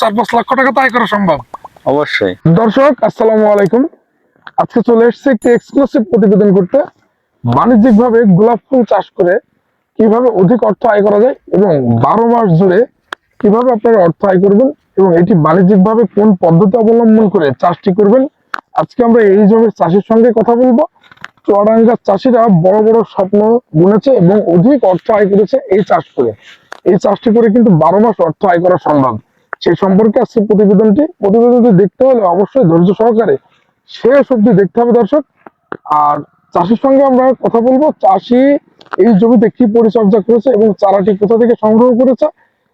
চার পাঁচ লক্ষ টাকা তো আয় করা সম্ভব। অবশ্যই। দর্শক আসসালামু আলাইকুম। আজকে চলে এসেছে একটি এক্সক্লুসিভ প্রতিবেদন করতে। বাণিজ্যিক ভাবে গোলাপ ফুল চাষ করে কীভাবে অধিক অর্থ আয় করা যায় এবং বারো মাস জুড়ে কীভাবে আপনারা অর্থ আয় করবেন এবং এটি বাণিজ্যিক ভাবে কোন পদ্ধতি অবলম্বন করে চাষটি করবেন আজকে আমরা এই জমির চাষির সঙ্গে কথা বলব। চুয়াডাঙ্গার চাষিরা বড় বড় স্বপ্ন বুনেছে এবং অধিক অর্থ আয় করেছে এই চাষ করে। এই চাষটি করে কিন্তু বারো মাস অর্থ আয় করা সম্ভব। সেই সম্পর্কে আজকে প্রতিবেদনটি। প্রতিবেদনটি দেখতে হলে অবশ্যই ধৈর্য সহকারে শেষ অব্দি দেখতে হবে দর্শক। আর চাষির সঙ্গে আমরা কথা বলব। চাষি এই জমিতে কি পরিচর্যা করেছে এবং চারাটি কোথা থেকে সংগ্রহ করেছে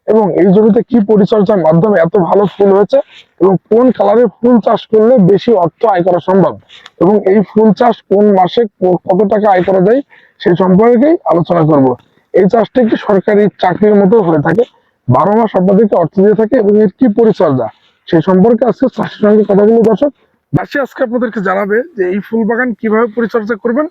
এবং এই জমিতে কি পরিচর্যার মাধ্যমে এত ভালো ফুল হয়েছে এবং কোন কালারের ফুল চাষ করলে বেশি অর্থ আয় করা সম্ভব এবং এই ফুল চাষ কোন মাসে কত টাকা আয় করা যায় সেই সম্পর্কেই আলোচনা করব। এই চাষটি একটি সরকারি চাকরির মতো হয়ে থাকে? বারো মাস আপনাদেরকে অর্থ দিয়ে থাকে এবং এর কি পরিচর্যা সেই সম্পর্কে আজকে চাষির সঙ্গে কথা বলব দর্শক। চাষি আজকে আপনাদেরকে জানাবে যে এই ফুল বাগান কীভাবে পরিচর্যা করবেন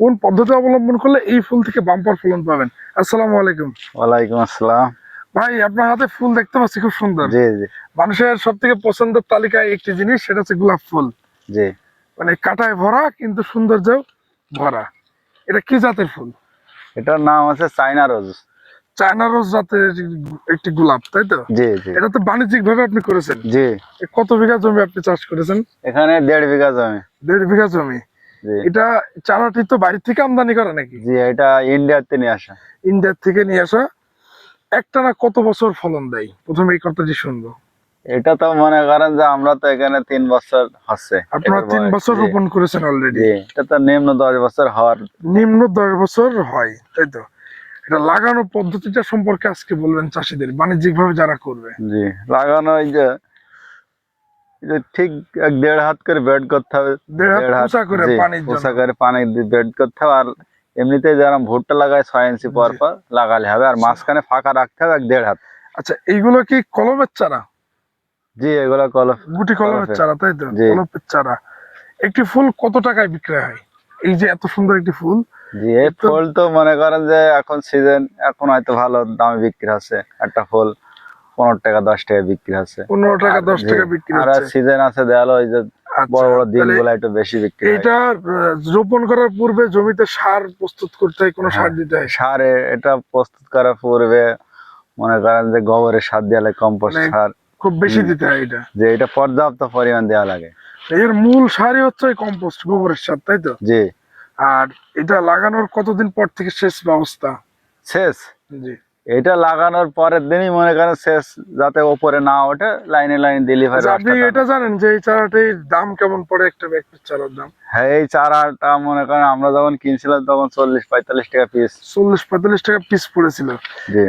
কোন পদ্ধতি অবলম্বন করলে এই ফুল থেকে বাম্পার ফলন পাবেন। আসসালামু আলাইকুম। ওয়ালাইকুম আসসালাম। ভাই আপনার হাতে ফুল দেখতে পাচ্ছি খুব সুন্দর। জি জি। মানুষের সব থেকে পছন্দের তালিকায় একটি জিনিস সেটা হচ্ছে গোলাপ ফুল। জি। মানে কাটায় ভরা কিন্তু সৌন্দর্য ভরা। এটা কি জাতের ফুল? এটার নাম আছে চাইনা রোজ। চায়না রোজ জাতের একটি গোলাপ তাই তো? জি জি। এটা তো বাণিজ্যিক ভাবে আপনি করেছেন। জি। কত বিঘা জমি আপনি চাষ করেছেন? এখানে দেড় বিঘা জমি। দেড় বিঘা জমি। এটা চারাটি তো বাড়ি থেকে আমদানি করা নাকি? জি এটা ইন্ডিয়াতে নিয়ে আসা। ইন্ডিয়ার থেকে নিয়ে আসা। একটানা কত বছর ফলন দেয়? প্রথমে এই কথাটি শুনব। এটা তো মনে করেন যে আমরা তো এখানে তিন বছর হচ্ছে। আপনারা তিন বছর রোপণ করেছেন অলরেডি এটা তো নিম্ন দশ বছর হওয়ার নিম্ন দশ বছর হয় তাই তো? এটা লাগানো পদ্ধতিটা সম্পর্কে আজকে বলবেন চাষিদের বাণিজ্যিক ভাবে যারা করবে। জি লাগানো এই যে ঠিক এক দেড় হাত করে বেড করতে হবে। দেড় হাত করে পানির। করে পানি বেড করতে হবে আর এমনিতে যারা ভুট্টা লাগায় ছয় ইঞ্চি পর পর লাগালে হবে আর মাঝখানে ফাঁকা রাখতে হবে এক দেড় হাত। আচ্ছা এইগুলো কি কলমের চারা? জি এগুলো কলম গুটি কলমের। চারা তাই তো। কলমের চারা। একটি ফুল কত টাকায় বিক্রয় হয়? এই যে এত সুন্দর একটি ফুল জি এই তো- তো মনে করেন যে এখন সিজন এখন হয়তো ভালো দামে বিক্রি হচ্ছে। একটা ফুল পনেরো টাকা দশ টাকা বিক্রি হচ্ছে। পনেরো টাকা দশ টাকা বিক্রি আর সিজন আছে দেয়ালো ওই যে আচ্ছা, বড় বড় একটু বেশি বিক্রি আহ, রোপণ করার পূর্বে জমিতে সার প্রস্তুত করতে হয় কোনো সার হ্যাঁ। দিতে হয়? সার এটা প্রস্তুত করার পূর্বে মনে করেন যে গোবরের সার দেওয়া কম্পোস্ট মানে- সার। খুব বেশি দিতে হয় এটা। যে এটা পর্যাপ্ত পরিমাণ দেওয়া লাগে। এর মূল সারই হচ্ছে কম্পোস্ট গোবরের সার তাই তো? জি। আর এটা লাগানোর কতদিন পর থেকে শেষ ব্যবস্থা? শেষ? জি। এটা লাগানোর পরের দিনই মনে করেন শেষ যাতে ওপরে না ওঠে লাইনে লাইনে ডেলিভারি আচ্ছা, আপনি এটা জানেন যে এই চারাটির দাম কেমন পড়ে একটা ব্যক্তির চারার দাম? হ্যাঁ এই চারাটা মনে করেন আমরা যখন কিনছিলাম তখন চল্লিশ পঁয়তাল্লিশ টাকা পিস চল্লিশ পঁয়তাল্লিশ টাকা পিস পড়েছিল।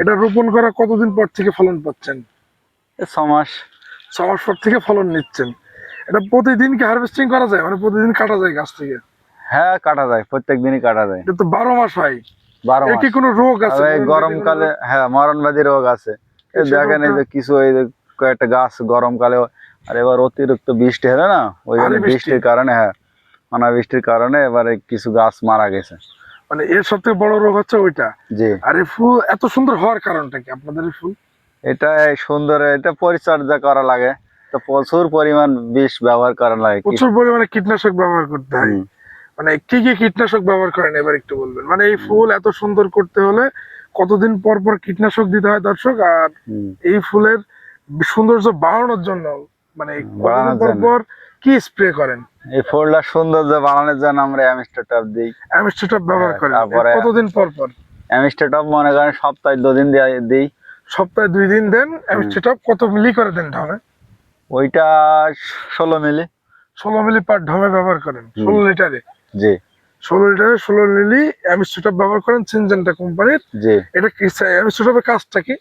এটা রোপণ করা কতদিন পর থেকে ফলন পাচ্ছেন? এ ছ মাস। ছ মাস পর থেকে ফলন নিচ্ছেন। এটা প্রতিদিন কি হারভেস্টিং করা যায়? মানে প্রতিদিন কাটা যায় গাছ থেকে? হ্যাঁ কাটা যায় প্রত্যেক দিনই কাটা যায়। বারো মাস হয়। বারো মাস কি কোনো রোগ আছে গরমকালে হ্যাঁ মরণবাদী রোগ আছে। দেখেন এই যে কিছু এই যে কয়েকটা গাছ গরমকালে আর এবার অতিরিক্ত বৃষ্টি হলে না ওই জন্য বৃষ্টির কারণে হ্যাঁ অনাবৃষ্টির কারণে এবারে কিছু গাছ মারা গেছে। মানে এর সব থেকে বড় রোগ হচ্ছে ওইটা? জি। আর এই ফুল এত সুন্দর হওয়ার কারণটা কি আপনাদের ফুল? এটা সুন্দর এটা পরিচর্যা করা লাগে। তো প্রচুর পরিমাণ বিষ ব্যবহার করা লাগে। প্রচুর পরিমাণে কীটনাশক ব্যবহার করতে হয়। মানে কি কি কীটনাশক ব্যবহার করেন? এবার একটু বলবেন। মানে এই ফুল এত সুন্দর করতে হলে কতদিন পর পর কীটনাশক দিতে হয় দর্শক? আর এই ফুলের সৌন্দর্য বাড়ানোর জন্য মানে পর পর কি স্প্রে করেন? এই ফুলটা সৌন্দর্য বাড়ানোর জন্য আমরা অ্যামিস্টার টপ দিই। অ্যামিস্টোটপ ব্যবহার হ্যাঁ, করেন তারপরে- কতদিন পর পর? অ্যামিস্টার টপ মনে করেন সপ্তাহে দুদিন দিই। সপ্তাহে দুই দিন দেন অ্যামিস্টোটপ কত মিলি করে দেন ঢমে ওইটা ষোলো মিলি। ষোলো মিলি পার ঢমে ব্যবহার করেন। ষোলো লিটারে। জি। ষোলো লিটারে ষোলো মিলি অ্যামিস্টোটপ ব্যবহার করেন সিনজেন্টা কোম্পানির জি। এটা কি অ্যামিস্টোটপের কাজটা কি?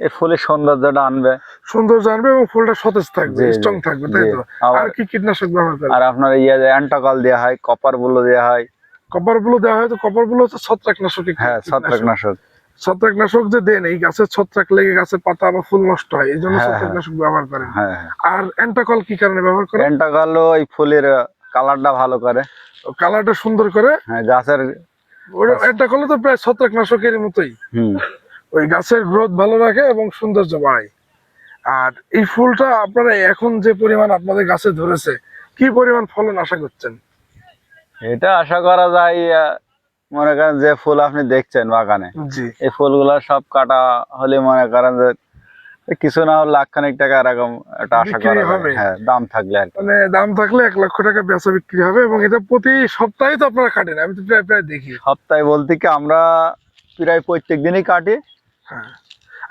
এই ফুলের সৌন্দর্যটা আনবে। সুন্দর জানবে এবং ফুলটা সতেজ থাকবে স্ট্রং থাকবে তাই তো? আর কি কীটনাশক ব্যবহার করে আর আপনার ইয়ে অ্যান্টাকল দেওয়া হয় কপারগুলো দেওয়া হয়। কপারগুলো দেওয়া হয় তো কপারগুলো হচ্ছে ছত্রাকনাশক হ্যাঁ ছত্রাকনাশক। ছত্রাকনাশক যে দেন এই গাছের ছত্রাক লেগে গাছের পাতা বা ফুল নষ্ট হয় এই জন্য হ্যাঁ, হ্যাঁ। ছত্রাকনাশক ব্যবহার করেন। হ্যাঁ আর অ্যান্টাকল কি কারণে ব্যবহার করেন? অ্যান্টাকল ওই ফুলের কালারটা ভালো করে। কালারটা সুন্দর করে? হ্যাঁ গাছের অ্যান্টাকল তো প্রায় ছত্রাকনাশকের মতোই। ওই গাছের গ্রোথ ভালো রাখে এবং সৌন্দর্য বাড়ায়। আর এই ফুলটা আপনারা এখন যে পরিমাণ আপনাদের গাছে ধরেছে কি পরিমাণ ফলন আশা করছেন? এটা আশা করা যায় মনে করেন যে ফুল আপনি দেখছেন বাগানে। এই ফুলগুলা সব কাটা হলে মনে করেন যে কিছু না হলে লাখ খানিক টাকা এরকম একটা আশা করা হবে। হ্যাঁ দাম থাকলে মানে দাম থাকলে এক লক্ষ টাকা বেচা বিক্রি হবে এবং এটা প্রতি সপ্তাহে তো আপনারা কাটেন আমি তো প্রায় প্রায় দেখি। সপ্তাহে বলতে কি আমরা প্রায় প্রত্যেক দিনই কাটি। হ্যাঁ।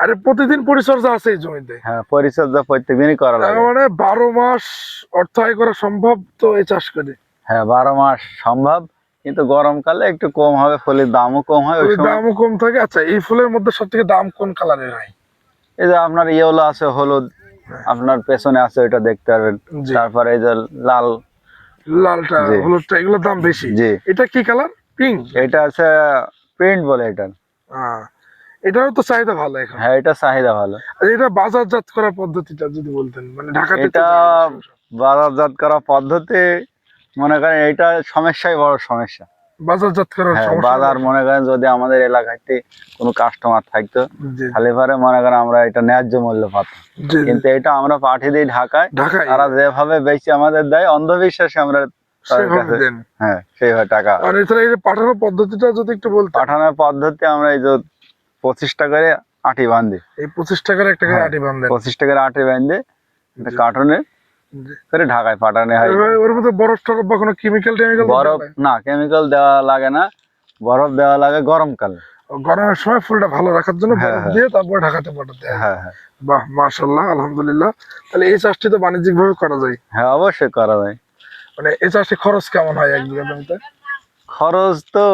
আরে প্রতিদিন পরিচর্যা আছে এই জমিতে? হ্যাঁ পরিচর্যা প্রত্যেক দিনই করা লাগে। মানে বারো মাস অর্থ আয় করা সম্ভব তো এই চাষ করে? হ্যাঁ বারো মাস সম্ভব কিন্তু গরমকালে একটু কম হবে ফলের দামও কম হয় দামও কম থাকে। আচ্ছা এই ফুলের মধ্যে সব থেকে দাম কোন কালারের হয়? এই যে আপনার ইয়েলো আছে হলুদ আপনার পেছনে আছে ওইটা দেখতে পারবেন। তারপরে এই যে লাল। লালটা হলুদটা এগুলোর দাম বেশি। জি। এটা কি কালার? পিঙ্ক এটা আছে প্রিন্ট বলে এটা এটাও তো চাহিদা ভালো এখন। হ্যাঁ এটা চাহিদা ভালো। আর এটা বাজারজাত করার পদ্ধতিটা যদি বলতেন মানে ঢাকাতে এটা বাজারজাত করা পদ্ধতি মনে করেন এটা সমস্যাই বড় সমস্যা। বাজারজাত করার হ্যাঁ সমস্যা বাজার মনে করেন যদি আমাদের এলাকাতে কোনো কাস্টমার থাকতো তাহলে পরে মনে করেন আমরা এটা ন্যায্য মূল্য পাতাম। কিন্তু এটা আমরা পাঠিয়ে দিই ঢাকায় তারা যেভাবে বেশি আমাদের দেয় অন্ধবিশ্বাসে আমরা হ্যাঁ সেইভাবে টাকা আর এছাড়া এই পাঠানোর পদ্ধতিটা যদি একটু পাঠানোর পদ্ধতি আমরা এই যে পঁচিশটা করে আটি বান্ধি এই পঁচিশ টাকার একটা করে। আটি বান্ধেন পঁচিশ টাকার আটি বান্ধে জি। করে ঢাকায় পাঠানো হয়। ওর মধ্যে বরফ টরফ বা কোনো কেমিক্যাল টেমিক্যাল বরফ না কেমিক্যাল দেওয়া লাগে না। বরফ দেওয়া লাগে গরমকালে। গরমের সময় ফুলটা ভালো রাখার জন্য হ্যাঁ, বরফ হ্যাঁ। দিয়ে তারপরে ঢাকাতে পাঠাতে হ্যাঁ। হ্যাঁ বাহ মাশাল্লাহ আলহামদুলিল্লাহ। তাহলে এই চাষটি তো বাণিজ্যিক ভাবে করা যায়। হ্যাঁ অবশ্যই করা যায়। মানে এই চাষে খরচ কেমন হয় এক বিঘা জমিতে? খরচ তো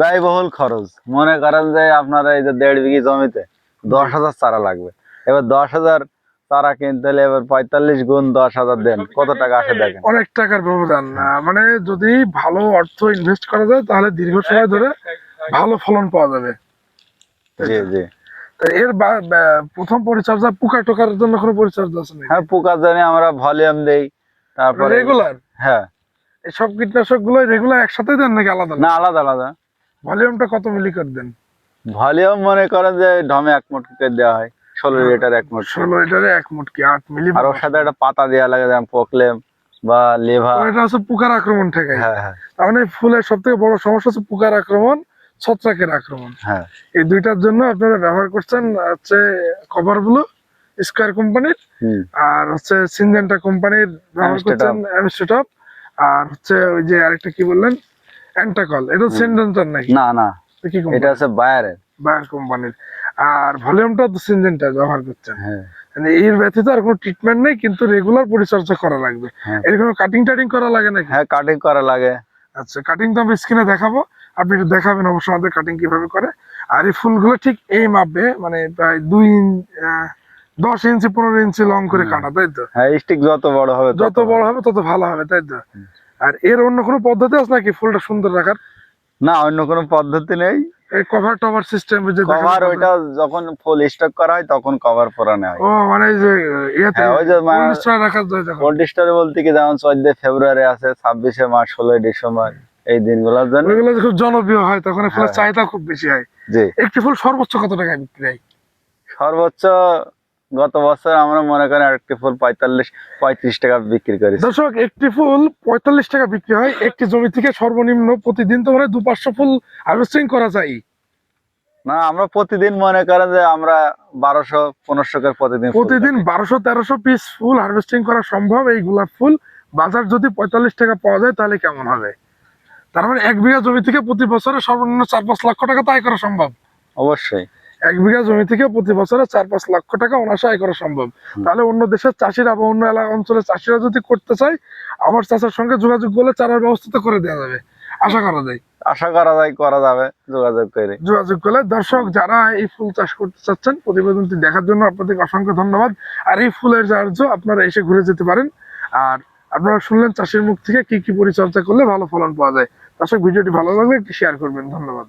ব্যয়বহুল খরচ। মনে করেন যে আপনার এই যে দেড় বিঘি জমিতে দশ হাজার চারা লাগবে। এবার দশ হাজার চারা কিনতে হলে এবার পঁয়তাল্লিশ গুণ দশ হাজার দেন। কত টাকা আসে দেখেন। অনেক টাকার ব্যবধান। মানে যদি ভালো অর্থ ইনভেস্ট করা যায় তাহলে দীর্ঘ সময় ধরে ভালো ফলন পাওয়া যাবে। জি জি। এর প্রথম পরিচর্যা পোকা টোকার জন্য কোনো পরিচর্যা আছে হ্যাঁ পোকার জন্য আমরা ভলিউম দেই। তারপরে রেগুলার হ্যাঁ। এই সব কীটনাশকগুলো রেগুলার একসাথে দেন নাকি আলাদা না আলাদা আলাদা। ভলিউমটা কত মিলি করে দেন? ভলিউম মনে করেন যে ঢমে এক মুঠ করে দেওয়া হয়। ষোলো লিটার এক মুঠ। ষোলো লিটারে এক মুটকি আট মিলি আর ওর সাথে একটা পাতা দেওয়া লাগে যেমন পোকলেম বা লেভা। এটা হচ্ছে পোকার আক্রমণ হ্যাঁ হ্যাঁ। তার মানে ফুলের সব থেকে বড় সমস্যা হচ্ছে পোকার আক্রমণ ছত্রাকের আক্রমণ। হ্যাঁ। এই দুইটার জন্য আপনারা ব্যবহার করছেন হচ্ছে কভারগুলো স্কোয়ার কোম্পানির আর হচ্ছে সিনজেন্টা কোম্পানির ব্যবহার. করছেন অ্যামস্টেটপ আর হচ্ছে ওই যে আরেকটা কি বললেন? অ্যান্টাকল এটা সিনজেন্টার নাকি? না না। কি এটা হচ্ছে বায়ারের বায়ার কোম্পানির আর ভলিউমটা তো সিনজেন্টা ব্যবহার করছেন হ্যাঁ। মানে এর ব্যতীত আর কোনো ট্রিটমেন্ট নেই কিন্তু রেগুলার পরিচর্যা করা লাগবে। এর কোনো কাটিং টাটিং করা লাগে নাকি? হ্যাঁ কাটিং করা লাগে। আচ্ছা কাটিং তো আমি স্ক্রিনে দেখাবো। আপনি একটু দেখাবেন অবশ্যই আমাদের কাটিং কীভাবে করে। আর এই ফুলগুলো ঠিক এই মাপে মানে প্রায় দুই দশ ইঞ্চি পনেরো ইঞ্চি লং করে কাটা তাই তো? হ্যাঁ স্টিক যত বড় হবে যত বড় হবে তত ভালো হবে তাই তো? আর এর অন্য কোনো পদ্ধতি আছে নাকি ফুলটা সুন্দর রাখার? না অন্য কোনো পদ্ধতি নেই। এই কভার টভার সিস্টেম যে কভার ওইটা যখন ফুল স্টক করা হয় তখন কভার পরানো হয়। ও মানে যে ইয়েতে হ্যাঁ, ওই যে রাখা যায় তখন কোল্ড স্টোরে বলতে কি যেমন চোদ্দ ফেব্রুয়ারি আছে ছাব্বিশে মার্চ ষোলোই ডিসেম্বর এই দিনগুলোর জন্য। ওইগুলো খুব জনপ্রিয় হয় তখন ফুলের হ্যাঁ। চাহিদা খুব বেশি হয়। জি। একটি ফুল সর্বোচ্চ কত টাকায় বিক্রি হয়? সর্বোচ্চ গত বছর আমরা মনে করেন একটি ফুল পঁয়তাল্লিশ পঁয়ত্রিশ টাকা বিক্রি করেছি। দর্শক একটি ফুল পঁয়তাল্লিশ টাকা বিক্রি হয় একটি জমি থেকে সর্বনিম্ন প্রতিদিন তো মানে দু পাঁচশো ফুল হার্ভেস্টিং করা যায়। না আমরা প্রতিদিন মনে করেন যে আমরা বারোশো পনেরোশো করে প্রতিদিন প্রতিদিন বারোশো তেরোশো পিস ফুল হার্ভেস্টিং করা সম্ভব এই গোলাপ ফুল। বাজার যদি পঁয়তাল্লিশ টাকা পাওয়া যায় তাহলে কেমন হবে? তার মানে এক বিঘা জমি থেকে প্রতি বছরে সর্বনিম্ন চার পাঁচ লক্ষ টাকা তো আয় করা সম্ভব। অবশ্যই। এক বিঘা জমি থেকে প্রতি বছরে চার পাঁচ লক্ষ টাকা অনায়াসে আয় করা সম্ভব। তাহলে অন্য দেশের চাষিরা বা অন্য এলাকা অঞ্চলের চাষিরা যদি করতে চায় আমার চাষের সঙ্গে যোগাযোগ করলে চারার ব্যবস্থা তো করে দেওয়া যাবে। আশা করা যায়। আশা করা যায় করা যাবে যোগাযোগ করে। যোগাযোগ করলে দর্শক যারা এই ফুল চাষ করতে চাচ্ছেন প্রতিবেদনটি দেখার জন্য আপনাদের অসংখ্য ধন্যবাদ। আর এই ফুলের চার্জ আপনারা এসে ঘুরে যেতে পারেন। আর আপনারা শুনলেন চাষের মুখ থেকে কি কি পরিচর্যা করলে ভালো ফলন পাওয়া যায়। দর্শক ভিডিওটি ভালো লাগলে একটি শেয়ার করবেন। ধন্যবাদ।